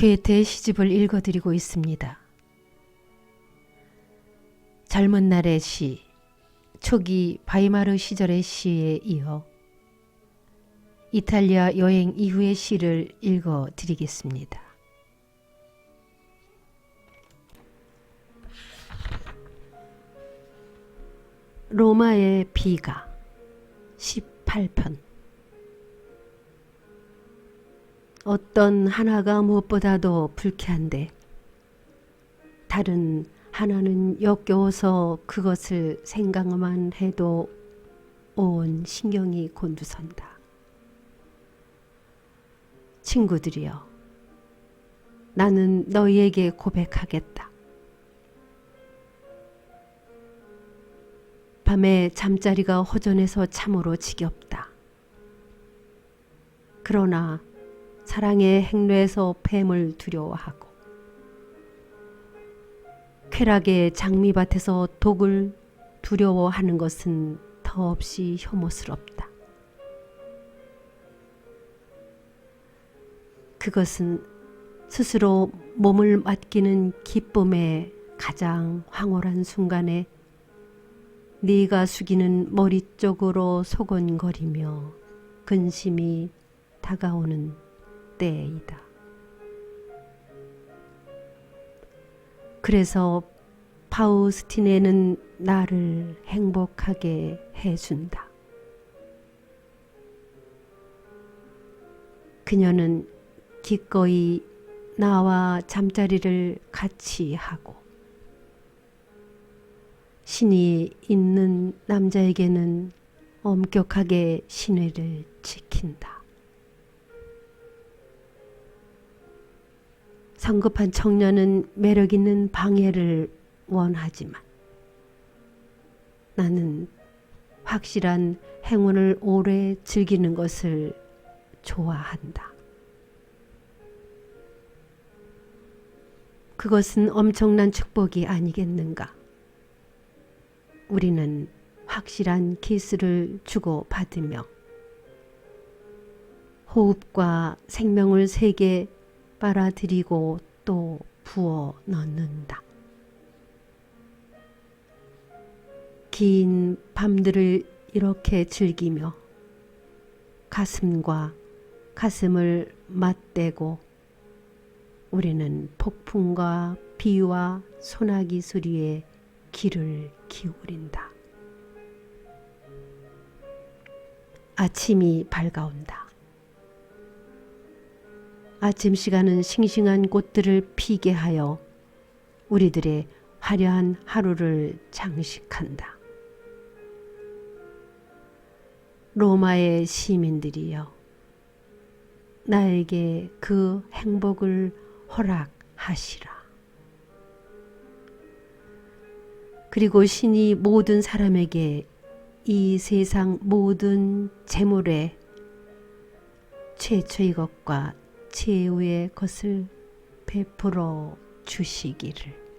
괴테의 시집을 읽어드리고 있습니다. 젊은 날의 시, 초기 바이마르 시절의 시에 이어 이탈리아 여행 이후의 시를 읽어드리겠습니다. 로마의 비가 18편 어떤 하나가 무엇보다도 불쾌한데 다른 하나는 역겨워서 그것을 생각만 해도 온 신경이 곤두선다. 친구들이여, 나는 너희에게 고백하겠다. 밤에 잠자리가 허전해서 참으로 지겹다. 그러나 사랑의 행로에서 뱀을 두려워하고 쾌락의 장미밭에서 독을 두려워하는 것은 더없이 혐오스럽다. 그것은 스스로 몸을 맡기는 기쁨의 가장 황홀한 순간에 네가 숙이는 머리 쪽으로 소곤거리며 근심이 다가오는 때이다. 그래서 파우스티네는 나를 행복하게 해준다. 그녀는 기꺼이 나와 잠자리를 같이 하고 신이 있는 남자에게는 엄격하게 신뢰를 지킨다. 성급한 청년은 매력 있는 방해를 원하지만 나는 확실한 행운을 오래 즐기는 것을 좋아한다. 그것은 엄청난 축복이 아니겠는가? 우리는 확실한 키스를 주고 받으며 호흡과 생명을 세게 빨아들이고 또 부어 넣는다. 긴 밤들을 이렇게 즐기며 가슴과 가슴을 맞대고 우리는 폭풍과 비와 소나기 소리에 귀를 기울인다. 아침이 밝아온다. 아침 시간은 싱싱한 꽃들을 피게 하여 우리들의 화려한 하루를 장식한다. 로마의 시민들이여, 나에게 그 행복을 허락하시라. 그리고 신이 모든 사람에게 이 세상 모든 재물의 최초의 것과 최후의 것을 베풀어 주시기를.